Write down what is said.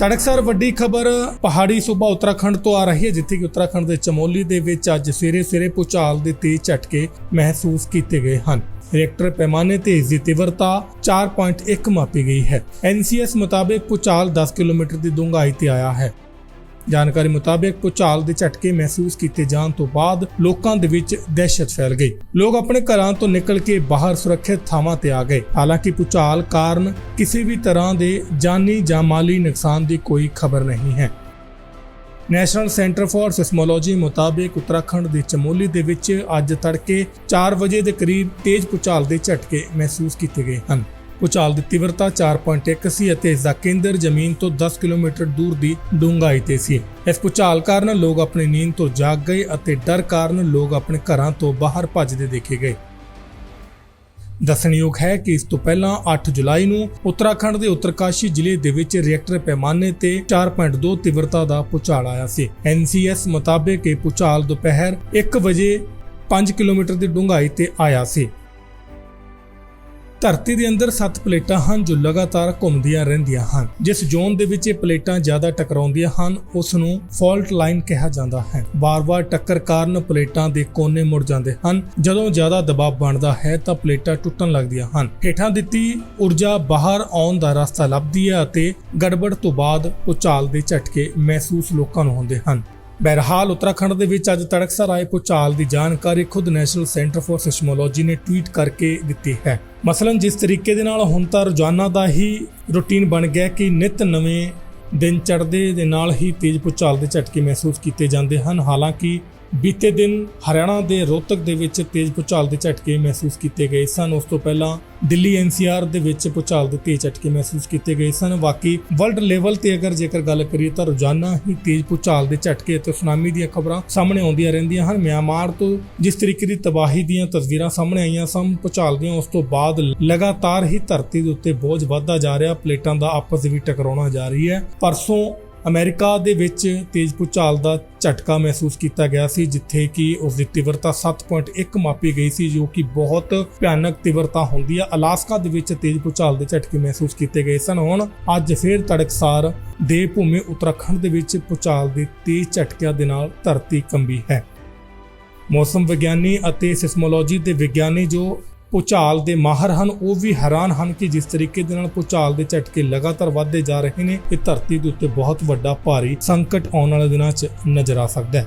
ਤੜਕਸਰ ਵੱਡੀ ਖਬਰ ਪਹਾੜੀ ਸੂਬਾ ਉੱਤਰਾਖੰਡ ਤੋਂ ਆ ਰਹੀ ਹੈ, ਜਿੱਥੇ ਕਿ ਉੱਤਰਾਖੰਡ ਦੇ ਚਮੋਲੀ ਦੇ ਵਿੱਚ ਅੱਜ ਸਵੇਰੇ ਸਵੇਰੇ ਭੂਚਾਲ ਦੇ ਤੇਜ਼ ਝਟਕੇ ਮਹਿਸੂਸ ਕੀਤੇ ਗਏ ਹਨ। ਰੈਕਟਰ ਪੈਮਾਨੇ ਤੇ ਇਸ ਦੀ ਤੀਵਰਤਾ 4.1 ਮਾਪੀ ਗਈ ਹੈ। ਐਨਸੀਐਸ ਮੁਤਾਬਕ ਭੂਚਾਲ 10 ਕਿਲੋਮੀਟਰ ਦੀ ਡੂੰਘਾਈ ਤੇ ਆਇਆ ਹੈ। ਜਾਣਕਾਰੀ ਮੁਤਾਬਕ ਭੂਚਾਲ ਦੇ ਝਟਕੇ ਮਹਿਸੂਸ ਕੀਤੇ ਜਾਣ ਤੋਂ ਬਾਅਦ ਲੋਕਾਂ ਦੇ ਵਿੱਚ ਦਹਿਸ਼ਤ ਫੈਲ ਗਈ। ਲੋਕ ਆਪਣੇ ਘਰਾਂ ਤੋਂ ਨਿਕਲ ਕੇ ਬਾਹਰ ਸੁਰੱਖਿਅਤ ਥਾਵਾਂ ਤੇ ਆ ਗਏ। ਹਾਲਾਂਕਿ ਭੂਚਾਲ ਕਾਰਨ ਕਿਸੇ ਵੀ ਤਰ੍ਹਾਂ ਦੇ ਜਾਨੀ ਜਾਂ ਮਾਲੀ ਨੁਕਸਾਨ ਦੀ ਕੋਈ ਖਬਰ ਨਹੀਂ ਹੈ। ਨੈਸ਼ਨਲ ਸੈਂਟਰ ਫਾਰ ਸਿਸਮੋਲੋਜੀ ਮੁਤਾਬਕ ਉੱਤਰਾਖੰਡ ਦੇ ਚਮੋਲੀ ਦੇ ਵਿੱਚ ਅੱਜ ਤੜਕੇ 4 ਵਜੇ ਦੇ ਕਰੀਬ ਤੇਜ਼ ਭੂਚਾਲ ਦੇ ਝਟਕੇ ਮਹਿਸੂਸ ਕੀਤੇ ਗਏ ਹਨ। ਭੂਚਾਲ ਦੀ ਤੀਵਰਤਾ 4.1 ਸੀ ਅਤੇ ਇਸ ਦਾ ਕੇਂਦਰ ਜ਼ਮੀਨ ਤੋਂ 10 ਕਿਲੋਮੀਟਰ ਦੂਰ ਦੀ ਡੂੰਘਾਈ ਤੇ ਸੀ। ਇਸ ਭੂਚਾਲ ਕਾਰਨ ਲੋਕ ਆਪਣੀ ਨੀਂਦ ਤੋਂ ਜਾਗ ਗਏ ਅਤੇ ਡਰ ਕਾਰਨ ਲੋਕ ਆਪਣੇ ਘਰਾਂ ਤੋਂ ਬਾਹਰ ਭੱਜਦੇ ਦੇਖੇ ਗਏ। ਦੱਸਣਯੋਗ ਹੈ ਕਿ ਇਸ ਤੋਂ ਪਹਿਲਾਂ 8 ਜੁਲਾਈ ਨੂੰ ਉੱਤਰਾਖੰਡ ਦੇ ਉੱਤਰਕਾਸ਼ੀ ਜ਼ਿਲ੍ਹੇ ਦੇ ਵਿੱਚ ਰਿਐਕਟਰ ਪੈਮਾਨੇ ਤੇ 4.2 ਤੀਵਰਤਾ ਦਾ ਭੂਚਾਲ ਆਇਆ ਸੀ। ਐਨਸੀਐਸ ਮੁਤਾਬਕ ਇਹ ਭੂਚਾਲ ਦੁਪਹਿਰ 1 ਵਜੇ 5 ਕਿਲੋਮੀਟਰ ਦੀ ਡੂੰਘਾਈ ਤੇ ਆਇਆ ਸੀ। ਧਰਤੀ ਦੇ ਅੰਦਰ 7 ਪਲੇਟਾਂ ਹਨ ਜੋ ਲਗਾਤਾਰ ਘੁੰਮਦੀਆਂ ਰਹਿੰਦੀਆਂ ਹਨ। ਜਿਸ ਜ਼ੋਨ ਦੇ ਵਿੱਚ ਇਹ ਪਲੇਟਾਂ ਜ਼ਿਆਦਾ ਟਕਰਾਉਂਦੀਆਂ ਹਨ ਉਸ ਨੂੰ ਫਾਲਟ ਲਾਈਨ ਕਿਹਾ ਜਾਂਦਾ ਹੈ। ਬਾਰ-ਬਾਰ ਟੱਕਰ ਕਾਰਨ ਪਲੇਟਾਂ ਦੇ ਕੋਨੇ ਮੁੜ ਜਾਂਦੇ ਹਨ। ਜਦੋਂ ਜ਼ਿਆਦਾ ਦਬਾਅ ਬਣਦਾ ਹੈ ਤਾਂ ਪਲੇਟਾਂ ਟੁੱਟਣ ਲੱਗਦੀਆਂ ਹਨ। ਹੇਠਾਂ ਦਿੱਤੀ ਊਰਜਾ ਬਾਹਰ ਆਉਣ ਦਾ ਰਸਤਾ ਲੱਭਦੀ ਹੈ ਅਤੇ ਗੜਬੜ ਤੋਂ ਬਾਅਦ ਭੂਚਾਲ ਦੇ ਝਟਕੇ ਮਹਿਸੂਸ ਲੋਕਾਂ ਨੂੰ ਹੁੰਦੇ ਹਨ। ਬਹਰਹਾਲ ਉੱਤਰਾਖੰਡ ਦੇ ਵਿੱਚ ਅੱਜ ਤੜਕਸਰ ਆਏ ਭੂਚਾਲ ਦੀ ਜਾਣਕਾਰੀ ਖੁਦ ਨੈਸ਼ਨਲ ਸੈਂਟਰ ਫਾਰ ਸਿਸਮੋਲੋਜੀ ਨੇ ਟਵੀਟ ਕਰਕੇ ਦਿੱਤੀ ਹੈ। ਮਸਲਨ, ਜਿਸ ਤਰੀਕੇ ਦੇ ਨਾਲ ਹੁਣ ਤਾਂ ਰੋਜ਼ਾਨਾ ਦਾ ਹੀ ਰੁਟੀਨ ਬਣ ਗਿਆ ਕਿ ਨਿਤ ਨਵੇਂ ਦਿਨ ਚੜ੍ਹਦੇ ਦੇ ਨਾਲ ਹੀ ਤੇਜ਼ ਭੂਚਾਲ ਦੇ ਝਟਕੇ ਮਹਿਸੂਸ ਕੀਤੇ ਜਾਂਦੇ ਹਨ, ਹਾਲਾਂਕਿ ਬੀਤੇ ਦਿਨ ਹਰਿਆਣਾ ਦੇ ਰੋਹਤਕ ਦੇ ਵਿੱਚ ਤੇਜ਼ ਭੂਚਾਲ ਦੇ ਝਟਕੇ ਮਹਿਸੂਸ ਕੀਤੇ ਗਏ ਸਨ। ਉਸ ਤੋਂ ਪਹਿਲਾਂ ਦਿੱਲੀ ਐਨਸੀਆਰ ਦੇ ਵਿੱਚ ਭੂਚਾਲ ਦੇ ਤੇਜ਼ ਝਟਕੇ ਮਹਿਸੂਸ ਕੀਤੇ ਗਏ ਸਨ। ਬਾਕੀ ਵਰਲਡ ਲੈਵਲ ਤੇ ਅਗਰ ਜੇਕਰ ਗੱਲ ਕਰੀਏ ਤਾਂ ਰੋਜ਼ਾਨਾ ਹੀ ਤੇਜ਼ ਭੂਚਾਲ ਦੇ ਝਟਕੇ ਅਤੇ ਸੁਨਾਮੀ ਦੀਆਂ ਖਬਰਾਂ ਸਾਹਮਣੇ ਆਉਂਦੀਆਂ ਰਹਿੰਦੀਆਂ ਹਨ। ਮਿਆਂਮਾਰ ਤੋਂ ਜਿਸ ਤਰੀਕੇ ਦੀ ਤਬਾਹੀ ਦੀਆਂ ਤਸਵੀਰਾਂ ਸਾਹਮਣੇ ਆਈਆਂ ਸਨ, ਭੂਚਾਲ ਦੀਆਂ ਉਸ ਤੋਂ ਬਾਅਦ ਲਗਾਤਾਰ ਹੀ ਧਰਤੀ ਦੇ ਉੱਤੇ ਬੋਝ ਵੱਧਦਾ ਜਾ ਰਿਹਾ। ਪਲੇਟਾਂ ਦਾ ਆਪਸ ਵਿੱਚ ਟਕਰਾਉਣਾ ਜਾ ਰਹੀ ਹੈ। ਪਰਸੋਂ ਅਮਰੀਕਾ ਦੇ ਵਿੱਚ ਤੇਜ਼ ਭੂਚਾਲ ਦਾ ਝਟਕਾ ਮਹਿਸੂਸ ਕੀਤਾ ਗਿਆ ਸੀ, ਜਿੱਥੇ ਕਿ ਉਸ ਦੀ ਤੀਵਰਤਾ 7.1 ਮਾਪੀ ਗਈ ਸੀ, ਜੋ ਕਿ ਬਹੁਤ ਭਿਆਨਕ ਤੀਵਰਤਾ ਹੁੰਦੀ ਹੈ ਅਲਾਸਕਾ ਦੇ ਵਿੱਚ ਤੇਜ਼ ਭੂਚਾਲ ਦੇ ਝਟਕੇ ਮਹਿਸੂਸ ਕੀਤੇ ਗਏ ਸਨ। ਹੁਣ ਅੱਜ ਫਿਰ ਤੜਕਸਾਰ ਦੇ ਭੂਮੀ ਉੱਤਰਾਖੰਡ ਦੇ ਵਿੱਚ ਭੂਚਾਲ ਦੇ ਤੇਜ਼ ਝਟਕਿਆਂ ਦੇ ਨਾਲ ਧਰਤੀ ਕੰਬੀ ਹੈ। ਮੌਸਮ ਵਿਗਿਆਨੀ ਅਤੇ ਸਿਸਮੋਲੋਜੀ ਦੇ ਵਿਗਿਆਨੀ ਜੋ ਭੂਚਾਲ ਦੇ ਮਾਹਰ ਹਨ। ਉਹ ਵੀ ਹੈਰਾਨ ਹਨ ਕਿ ਜਿਸ ਤਰੀਕੇ ਦੇ ਨਾਲ ਭੂਚਾਲ ਦੇ ਝਟਕੇ ਲਗਾਤਾਰ ਵੱਧਦੇ ਜਾ ਰਹੇ ਨੇ, ਇਹ ਧਰਤੀ ਦੇ ਉੱਤੇ ਬਹੁਤ ਵੱਡਾ ਭਾਰੀ ਸੰਕਟ ਆਉਣ ਵਾਲੇ ਦਿਨਾਂ 'ਚ ਨਜ਼ਰ ਆ ਸਕਦਾ ਹੈ।